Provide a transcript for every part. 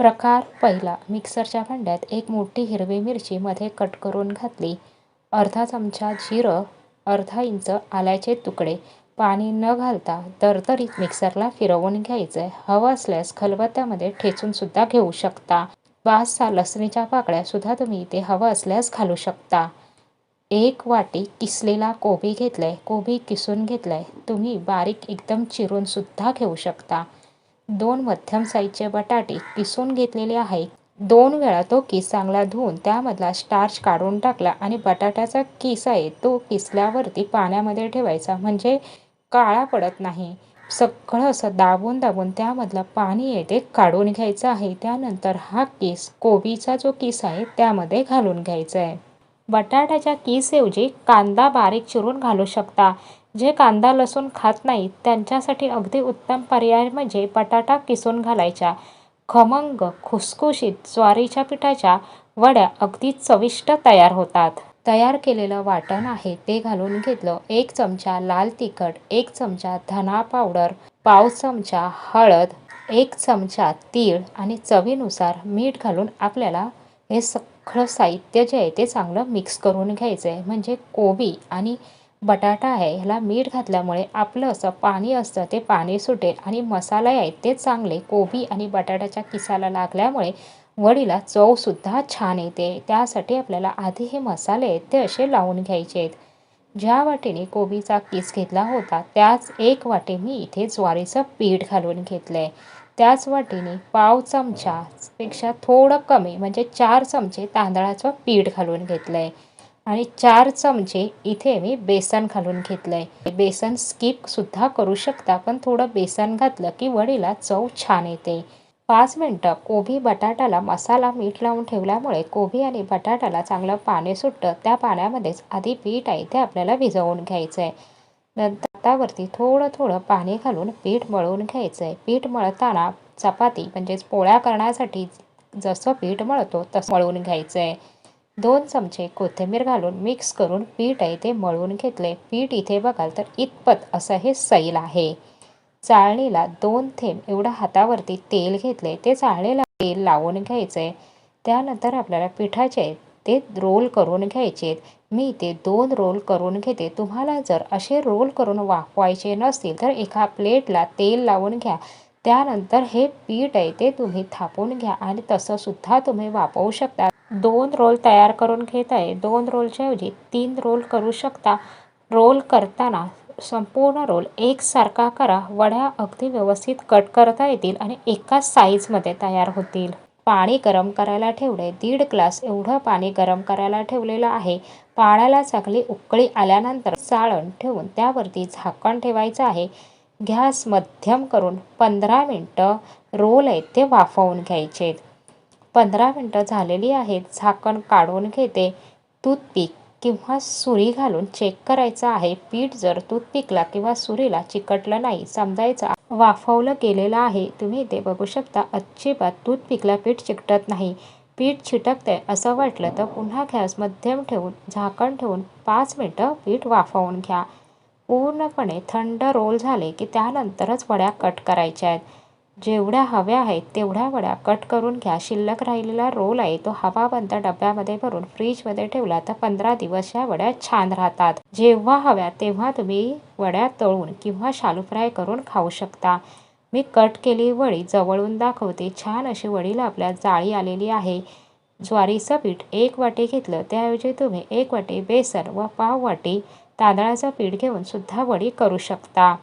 प्रकार पहिला. मिक्सरच्या भांड्यात एक मोठी हिरवी मिरची मध्ये कट करून घातली. अर्धा चमचा जिरं अर्धा इंच आल्याचे तुकडे. पाणी न घालता दरदरीत मिक्सरला फिरवून घ्यायचं. आहे हवं असल्यास खलबत्त्यामध्ये ठेचून सुद्धा घेऊ शकता. पाच सहा लसणीच्या पाकळ्या सुद्धा तुम्ही इथे हवं असल्यास घालू शकता. एक वाटी किसलेला कोबी घेतलाय. कोबी किसून घेतलाय. तुम्ही बारीक एकदम चिरून सुद्धा घेऊ शकता. दोन मध्यम साईजचे बटाटे किसून घेतलेले आहे. दोन वेळा तो किस चांगला धुवून त्यामधला स्टार्च काढून टाकला आणि बटाट्याचा किस आहे तो किसल्यावरती पाण्यामध्ये ठेवायचा. म्हणजे काळा पडत नाही. सगळं असं दाबून दाबून त्यामधलं पाणी आहे ते काढून घ्यायचं आहे. त्यानंतर हा किस कोबीचा जो किस आहे त्यामध्ये घालून घ्यायचा आहे बटाट्याच्या किसऐवजी कांदा बारीक चिरून घालू शकता. जे कांदा लसूण खात नाहीत त्यांच्यासाठी अगदी उत्तम पर्याय म्हणजे बटाटा किसून घालायच्या खमंग खुसखुशीत ज्वारीच्या पिठाच्या वड्या अगदी चविष्ट तयार होतात. तयार केलेलं वाटण आहे ते घालून घेतलं. एक चमचा लाल तिखट एक चमचा धना पावडर पाव चमचा हळद एक चमचा तीळ आणि चवीनुसार मीठ घालून आपल्याला हे सगळं साहित्य जे आहे ते चांगलं मिक्स करून घ्यायचं आहे म्हणजे कोबी आणि बटाटा आहे ह्याला मीठ घातल्यामुळे आपलं असं पाणी असतं ते पाणी सुटेल आणि मसाले आहेत ते चांगले. कोबी आणि बटाट्याच्या किसाला लागल्यामुळे वडीला चवसुद्धा छान येते. त्यासाठी आपल्याला आधी हे मसाले आहेत ते असे लावून घ्यायचे आहेत. ज्या वाटीने कोबीचा किस घेतला होता त्याच एक मी इथे ज्वारीचं पीठ घालून घेतलं आहे त्याच वाटीने पाव चमचापेक्षा थोडं कमी म्हणजे चार चमचे तांदळाचं पीठ घालून घेतलं आहे आणि चार चमचे इथे मी बेसन घालून घेतलं आहे बेसन स्किपसुद्धा करू शकता पण थोडं बेसन घातलं की वडीला चव छान येते. पाच मिनटं कोबी बटाट्याला मसाला मीठ लावून ठेवल्यामुळे कोबी आणि बटाट्याला चांगलं पाणी सुटतं. त्या पाण्यामध्येच आधी पीठ आहे ते आपल्याला भिजवून घ्यायचं आहे नंतर त्यावरती थोडं थोडं पाणी घालून पीठ मळून घ्यायचं आहे पीठ मळताना चपाती म्हणजेच पोळ्या करण्यासाठी जसं पीठ मळतो तसं मळून घ्यायचं आहे दोन चमचे कोथिंबीर घालून मिक्स करून पीठ आहे ते मळून घेतले. पीठ इथे बघाल तर इतपत असं हे सैल आहे. चाळणीला दोन थेंब एवढं हातावरती तेल घेतले. ते चाळणीला तेल लावून घ्यायचं. त्यानंतर आपल्याला पिठाचे ते रोल करून घ्यायचे. मी इथे दोन रोल करून घेते. तुम्हाला जर असे रोल करून वाफवायचे नसतील तर एका प्लेटला तेल लावून घ्या. त्यानंतर हे पीठ आहे ते तुम्ही थापून घ्या आणि तसंसुद्धा तुम्ही वापरू शकता. दोन रोल तयार करून घेत आहे. दोन रोलच्या ऐवजी तीन रोल करू शकता. रोल करताना संपूर्ण रोल एकसारखा करा. वड्या अगदी व्यवस्थित कट करता येतील आणि एकाच साईजमध्ये तयार होतील. पाणी गरम करायला ठेवले. दीड ग्लास एवढं पाणी गरम करायला ठेवलेलं आहे. पाण्याला चांगली उकळी आल्यानंतर चाळण ठेवून त्यावरती झाकण ठेवायचं आहे. गॅस मध्यम करून पंधरा मिनटं रोल आहेत ते वाफवून घ्यायचे पंधरा मिनटं झालेली आहेत. झाकण काढून घेते. टूथपिक किंवा सुरी घालून चेक करायचं आहे. पीठ जर टूथपिकला किंवा सुरीला चिकटलं नाही समजायचं वाफवलं गेलेलं आहे तुम्ही ते बघू शकता. अजिबात टूथपिकला पीठ चिकटत नाही. पीठ चिटकतंय असं वाटलं तर पुन्हा गॅस मध्यम ठेवून झाकण ठेवून पाच मिनटं पीठ वाफवून घ्या. पूर्णपणे थंड रोल झाले की त्यानंतरच वड्या कट करायच्या आहेत. जेवढ्या हव्या आहेत तेवढ्या वड्या कट करून घ्या. शिल्लक राहिलेला रोल आहे तो हवाबंद डब्यामध्ये भरून फ्रीजमध्ये ठेवला तर पंधरा दिवस या वड्या छान राहतात. जेव्हा हव्या तेव्हा तुम्ही वड्या तळून किंवा शालू फ्राय करून खाऊ शकता. मी कट केली वडी जवळून दाखवते. छान अशी वडीला आपल्या जाळी आलेली आहे. ज्वारीचं पीठ एक वाटी घेतलं त्याऐवजी तुम्ही एक वाटी बेसन व पाव वाटी तांदळाचं पीठ घेऊन सुद्धा वडी करू शकता.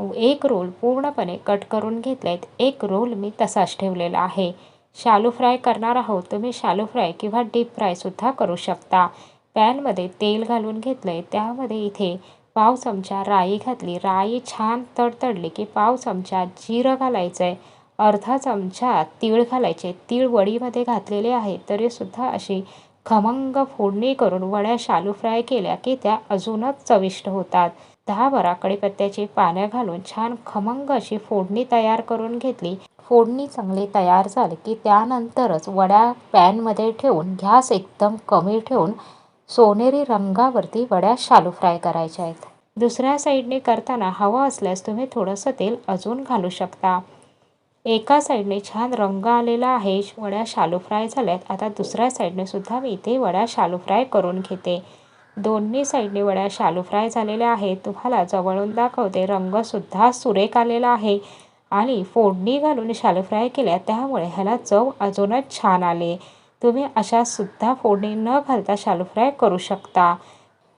एक रोल पूर्णपणे कट करून घेतले आहेत एक रोल मी तसाच ठेवलेला आहे. शालू फ्राय करणार आहोत. तुम्ही शालू फ्राय किंवा डीप फ्रायसुद्धा करू शकता. पॅनमध्ये तेल घालून घेतलं आहे त्यामध्ये इथे पाव चमचा राई घातली. राई छान तडतडली की पाव चमचा जिरं घालायचं आहे अर्धा चमचा तीळ घालायचे. तीळ वडीमध्ये घातलेले आहे. तरीसुद्धा अशी खमंग फोडणी करून वड्या शालू फ्राय केल्या की त्या अजूनच चविष्ट होतात. दहा बारा कढीपत्त्याची पानं घालून छान खमंग अशी फोडणी तयार करून घेतली. फोडणी चांगली तयार झाली की त्यानंतरच वड्या पॅनमध्ये ठेवून गॅस एकदम कमी ठेवून सोनेरी रंगावरती वड्या शालू फ्राय करायच्या आहेत. दुसऱ्या साईडने करताना हवं असल्यास तुम्ही थोडंसं तेल अजून घालू शकता. एका साईडने छान रंग आलेला आहे वड्या शालू फ्राय झाल्यात. आता दुसऱ्या साईडने सुद्धा मी इथे वड्या शालू फ्राय करून घेते. दोन्ही साईडने वड्या शालू फ्राय झालेल्या आहेत. तुम्हाला जवळून दाखवते रंगसुद्धा सुरेख आलेला आहे आणि फोडणी घालून शालू फ्राय केल्या त्यामुळे ह्याला चव अजूनच छान आले. तुम्ही अशा सुद्धा फोडणी न घालता शालू फ्राय करू शकता.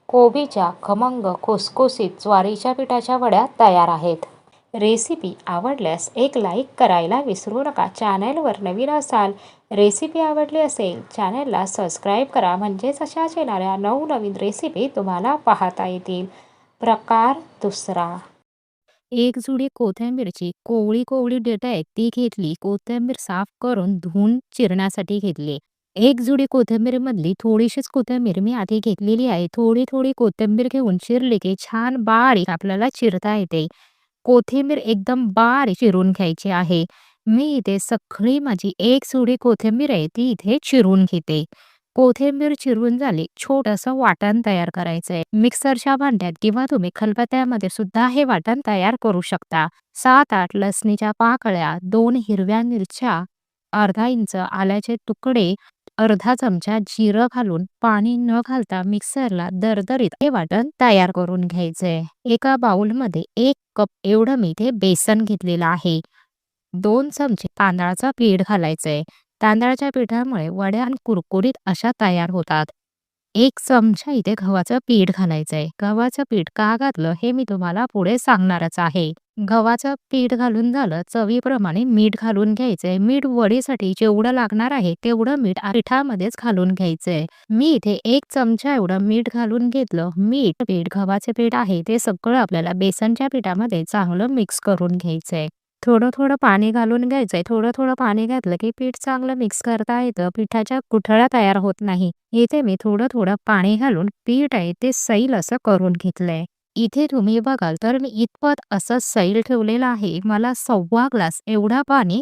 कोबीच्या खमंग खुसखुसीत ज्वारीच्या पिठाच्या वड्या तयार आहेत. रेसिपी आवडल्यास एक लाईक करायला विसरू नका. चॅनलवर नवीन असाल रेसिपी आवडली असेल चॅनलला सबस्क्राईब करा. म्हणजेच अशाच येणाऱ्या नवनवीन रेसिपी तुम्हाला पाहता येतील. प्रकार दुसरा. एक जुडी कोथिंबीरची कोवळी कोवळी डेटा आहे ती घेतली. कोथिंबीर साफ करून धुवून चिरण्यासाठी घेतली. एक जुडी कोथिंबीरमधली थोडीशीच कोथिंबीर मी आधी घेतलेली आहे. थोडी थोडी कोथिंबीर घेऊन चिरली की छान बारीक आपल्याला चिरता येते. कोथिंबीर एकदम बारीक चिरून घ्यायची आहे. मी इथे सगळी माझी एक सुडी कोथिंबीर आहे ती इथे चिरून घेते. कोथिंबीर चिरून झाली छोटंसं वाटण तयार करायचंय. मिक्सरच्या भांड्यात किंवा तुम्ही खलबत्त्यामध्ये सुद्धा हे वाटण तयार करू शकता. सात आठ लसणीच्या पाकळ्या दोन हिरव्या मिरच्या अर्धा इंच आल्याचे तुकडे अर्धा चमचा जिरं घालून पाणी न घालता मिक्सरला दरदरीत हे वाटण तयार करून घ्यायचंय. एका बाउलमध्ये एक कप एवढं मी इथे बेसन घेतलेलं आहे. दोन चमचे तांदळाचं पीठ घालायचंय. तांदळाच्या पिठामुळे वड्या आणि कुरकुरीत अशा तयार होतात. एक चमचा इथे गव्हाचं पीठ घालायचंय. गव्हाचं पीठ का घातलं हे मी तुम्हाला पुढे सांगणारच आहे. गव्हाचं पीठ घालून झालं चवीप्रमाणे मीठ घालून घ्यायचंय. मीठ वडीसाठी जेवढं लागणार आहे तेवढं मीठ पिठामध्येच घालून घ्यायचंय. मी इथे एक चमचा एवढं मीठ घालून घेतलं. मीठ पीठ गव्हाचे पीठ आहे ते सगळं आपल्याला बेसनच्या पिठामध्ये चांगलं मिक्स करून घ्यायचंय. थोडं थोडं पाणी घालून घ्यायचंय. थोडं थोडं पाणी घातलं की पीठ चांगलं मिक्स करता येतं. पिठाच्या कुठळा तयार होत नाही. इथे मी थोडं थोडं पाणी घालून पीठ आहे ते सैल असं करून घेतलंय. इथे तुम्ही बघाल तर मी इतपत असं सैल ठेवलेलं आहे. मला सव्वा ग्लास एवढा पाणी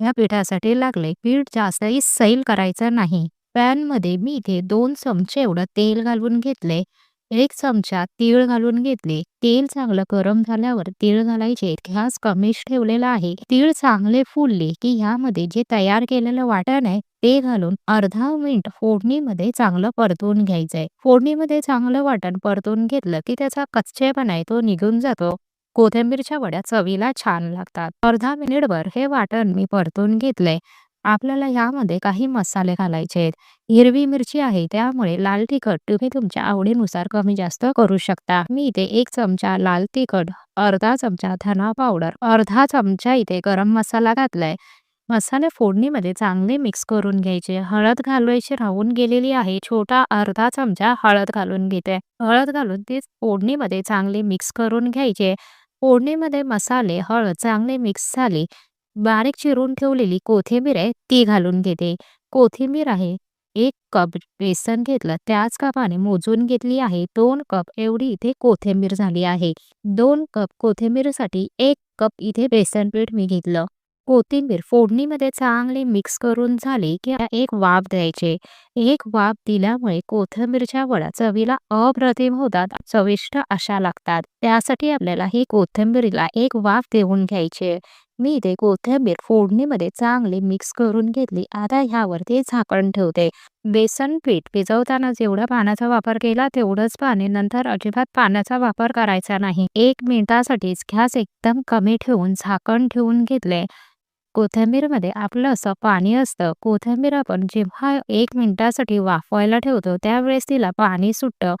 या पिठासाठी लागले पीठ जास्तही सैल करायचं नाही. पॅनमध्ये मी इथे दोन चमचे एवढं तेल घालून घेतले एक चमचा तीळ घालून घेतले. तेल चांगलं गरम झाल्यावर तीळ घालायचे. गॅस कमीच ठेवलेला आहे. तीळ चांगले फुलले की ह्यामध्ये जे तयार केलेलं वाटण आहे ते घालून अर्धा मिनिट फोडणीमध्ये चांगलं परतून घ्यायचंय. फोडणीमध्ये चांगलं वाटण परतून घेतलं की त्याचा कच्चेपणा आहे तो निघून जातो. कोथिंबीरच्या वड्या चवीला छान लागतात. अर्धा मिनिटभर हे वाटण मी परतून घेतलंय. आपल्याला यामध्ये काही मसाले घालायचे आहेत. हिरवी मिरची आहे त्यामुळे लाल तिखट तुम्ही तुमच्या आवडीनुसार कमी जास्त करू शकता. मी इथे एक चमचा लाल तिखट अर्धा चमचा धना पावडर अर्धा चमचा इथे गरम मसाला घातलाय. मसाले फोडणीमध्ये चांगले मिक्स करून घ्यायचे. हळद घालवायची राहून गेलेली आहे. छोटा अर्धा चमचा हळद घालून घेते. हळद घालून ती फोडणीमध्ये चांगले मिक्स करून घ्यायचे. फोडणीमध्ये मसाले हळद चांगले मिक्स झाले. बारीक चिरून ठेवलेली कोथिंबीर आहे ती घालून घेते. कोथिंबीर आहे एक कप बेसन घेतलं त्याच कपाने मोजून घेतली आहे दोन कप एवढी इथे कोथिंबीर झाली आहे. दोन कप कोथिंबीरसाठी एक कप इथे बेसन पीठ मी घेतलं. कोथिंबीर फोडणीमध्ये चांगले मिक्स करून झाले की एक वाफ द्यायचे. एक वाफ दिल्यामुळे कोथिंबीरच्या वडा चवीला अप्रतिम होतात चविष्ट अशा लागतात. त्यासाठी आपल्याला ही कोथिंबीरीला एक वाफ देऊन घ्यायचे. मी इथे कोथिंबीर फोडणीमध्ये चांगली मिक्स करून घेतली. आता ह्यावरती झाकण ठेवते. बेसन पीठ भिजवताना जेवढा पाण्याचा वापर केला तेवढंच पाणी. नंतर अजिबात पाण्याचा वापर करायचा नाही. एक मिनिटासाठीच गॅस एकदम कमी ठेवून झाकण ठेवून घेतले. कोथिंबीरमध्ये आपलं असं पाणी असतं. कोथिंबीर आपण जेव्हा एक मिनिटासाठी वाफवायला ठेवतो त्यावेळेस तिला पाणी सुटतं.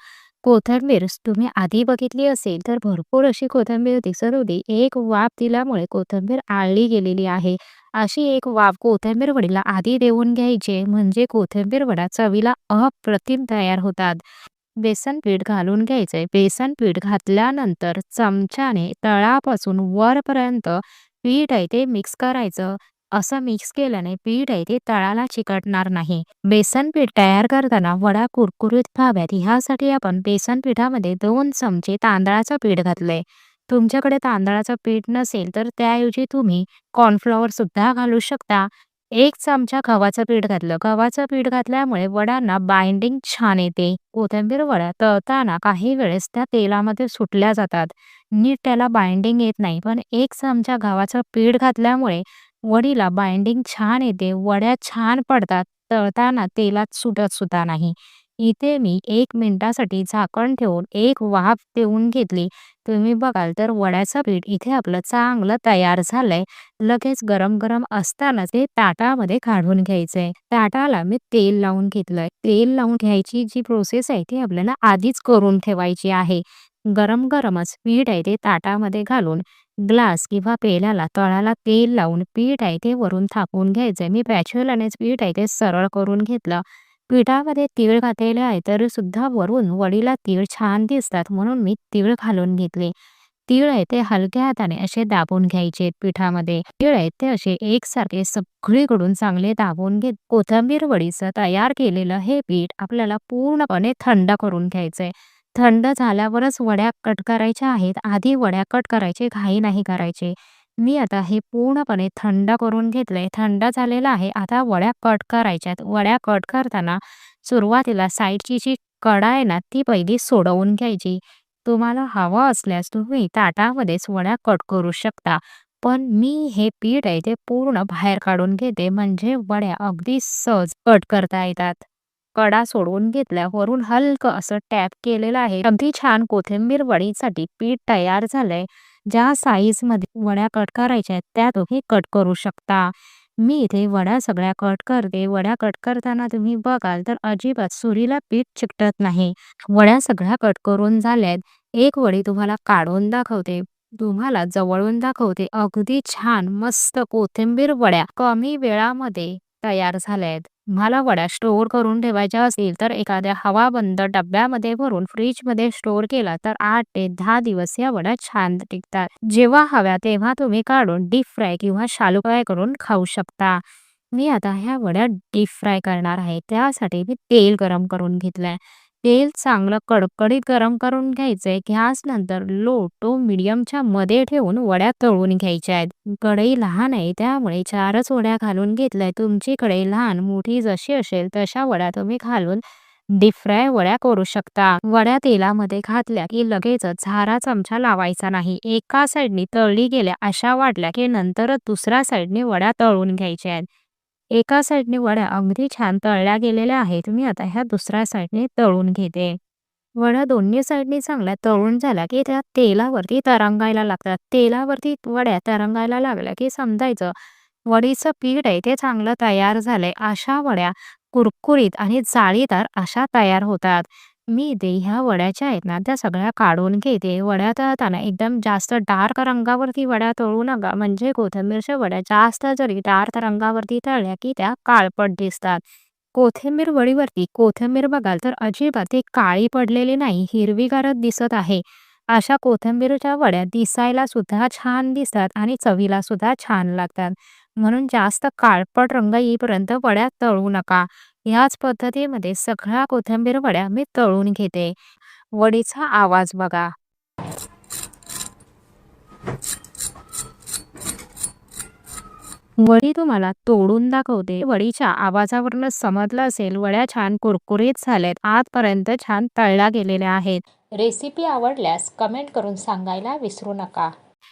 कोथिंबीर तुम्ही आधी बघितली असेल तर भरपूर अशी कोथिंबीर दिसत होती. एक वाफ दिल्यामुळे कोथिंबीर आळली गेलेली आहे. अशी एक वाफ कोथिंबीर वडीला आधी देऊन घ्यायचे म्हणजे कोथिंबीर वडा चवीला अप्रतिम तयार होतात. बेसन पीठ घालून घ्यायचंय बेसन पीठ घातल्यानंतर चमच्याने तळापासून वरपर्यंत पीठ आहे ते मिक्स करायचं. असं मिक्स केल्याने पीठ आहे ते तळाला चिकटणार नाही. बेसन पीठ तयार करताना वडा कुरकुरीत व्हाव्यात ह्यासाठी आपण बेसन पिठामध्ये दोन चमचे तांदळाचं पीठ घातलंय. तुमच्याकडे तांदळाचं पीठ नसेल तर त्याऐवजी तुम्ही कॉर्नफ्लॉवर सुद्धा घालू शकता. एक चमचा गव्हाचं पीठ घातलं. गव्हाचं पीठ घातल्यामुळे वड्यांना बाइंडिंग छान येते. कोथिंबीर वड्या तळताना काही वेळेस त्या तेलामध्ये सुटल्या जातात. नीट त्याला बाइंडिंग येत नाही. पण एक चमचा गव्हाचं पीठ घातल्यामुळे वडीला बाइंडिंग छान येते, वड्या छान पडतात, तळताना तेलात सुटत सुद्धा नाही. इथे मी एक मिनिटासाठी झाकण ठेवून एक वाफ देऊन घेतली. तुम्ही बघाल तर वड्याचं पीठ इथे आपलं चांगलं तयार झालंय. लगेच गरम-गरम असतानाच ते ताटामध्ये काढून घ्यायचंय. ताटाला मी तेल लावून घेतलंय. तेल लावून घ्यायची जी प्रोसेस आहे ती आपल्याला आधीच करून ठेवायची आहे. गरम-गरमच पीठ आहे ते ताटामध्ये घालून ग्लास किंवा पेल्याला तळाला तेल लावून पीठ आहे ते वरून थापून घ्यायचं मी स्पॅच्युलानेच पीठ आहे ते सरळ करून घेतलं. पिठामध्ये तीळ घातलेले आहे तरी सुद्धा वरून वडीला तीळ छान दिसतात म्हणून मी तीळ घालून घेतले. तीळ आहे ते हलक्या हाताने असे दाबून घ्यायचे पिठामध्ये. तीळ आहे ते असे एकसारखे सगळीकडून चांगले दाबून घेत कोथिंबीर वडीचं तयार केलेलं हे पीठ आपल्याला पूर्णपणे थंड करून घ्यायचंय. थंड झाल्यावरच वड्या कट करायच्या आहेत. आधी वड्या कट करायचे घाई नाही करायची. मी आता हे पूर्णपणे थंड करून घेतलंय. थंड झालेलं आहे. आता वड्या कट करायच्यात. वड्या कट करताना सुरुवातीला साईडची जी कडा आहे ना ती पहिली सोडवून घ्यायची. तुम्हाला हवं असल्यास तुम्ही ताटामध्येच वड्या कट करू शकता. पण मी हे पीठ आहे ते पूर्ण बाहेर काढून घेते म्हणजे वड्या अगदी सहज कट करता येतात. कडा सोडवून घेतल्या वरून हलकं असं टॅप केलेलं आहे. अगदी छान कोथिंबीर वडीसाठी पीठ तयार झालंय. ज्या साईजमध्ये वड्या कट करायच्या आहेत त्या तुम्ही कट करू शकता. मी इथे वड्या सगळ्या कट करते. वड्या कट करताना तुम्ही बघाल तर अजिबात सुरीला पीठ चिकटत नाही. वड्या सगळ्या कट करून झाल्यात. एक वडी तुम्हाला काढून दाखवते. तुम्हाला जवळून दाखवते. अगदी छान मस्त कोथिंबीर वड्या कमी वेळामध्ये तयार झाल्यात. मला वड्या स्टोअर करून ठेवायच्या असतील तर एखाद्या हवाबंद डब्यामध्ये भरून फ्रीजमध्ये स्टोअर केला तर आठ ते दहा दिवस या वड्या छान टिकतात. जेव्हा हव्या तेव्हा तुम्ही काढून डीप फ्राय किंवा शालो फ्राय करून खाऊ शकता. मी आता ह्या वड्या डीप फ्राय करणार आहे. त्यासाठी मी तेल गरम करून घेतलंय. तेल चांगलं कडकडीत गरम करून घ्यायचंय. घ्यास नंतर लो टू मध्ये ठेवून वड्या तळून घ्यायच्या आहेत. कढई लहान आहे त्यामुळे चारच वड्या घालून घेतल्याय. तुमची कढई लहान मोठी जशी असेल तशा वड्या तुम्ही घालून डीप फ्राय वड्या करू शकता. वड्या तेलामध्ये घातल्या की लगेचच झारा चमचा लावायचा नाही. एका साईडनी तळली गेल्या अशा वाटल्या की नंतरच दुसऱ्या साईडनी वड्या तळून घ्यायच्या आहेत. एका साईडनी वड्या अगदी छान तळल्या गेलेल्या आहेत. मी आता ह्या दुसऱ्या साईडने तळून घेते. वड्या दोन्ही साईडनी चांगल्या तळून झाल्या की त्या तेलावरती तरंगायला लागतात. तेलावरती वड्या तरंगायला लागल्या की समजायचं वडीचं पीठ आहे ते चांगलं तयार झालंय. अशा वड्या कुरकुरीत आणि जाळीदार अशा तयार होतात. मी इथे ह्या वड्याच्या आहेत ना त्या सगळ्या काढून घेते. वड्या तळताना एकदम जास्त डार्क रंगावरती वड्या तळू नका म्हणजे कोथिंबीरच्या वड्या जास्त जरी डार्क रंगावरती तळल्या की त्या काळपट दिसतात. कोथिंबीर वडीवरती कोथिंबीर बघाल तर अजिबात ती काळी पडलेली नाही, हिरवीगारच दिसत आहे. अशा कोथिंबीरच्या वड्या दिसायला सुद्धा छान दिसतात आणि चवीला सुद्धा छान लागतात. म्हणून जास्त काळपट रंग येईपर्यंत वड्या तळू नका. ह्याच पद्धतीमध्ये सगळ्या कोथिंबीर वड्या मी तळून घेते. वडीचा आवाज बघा. वडी तुम्हाला तोडून दाखवते. वडीच्या आवाजावरूनच समजलं असेल वड्या छान कुरकुरीत झाल्यात. आजपर्यंत छान तळल्या गेलेल्या आहेत. रेसिपी आवडल्यास कमेंट करून सांगायला विसरू नका.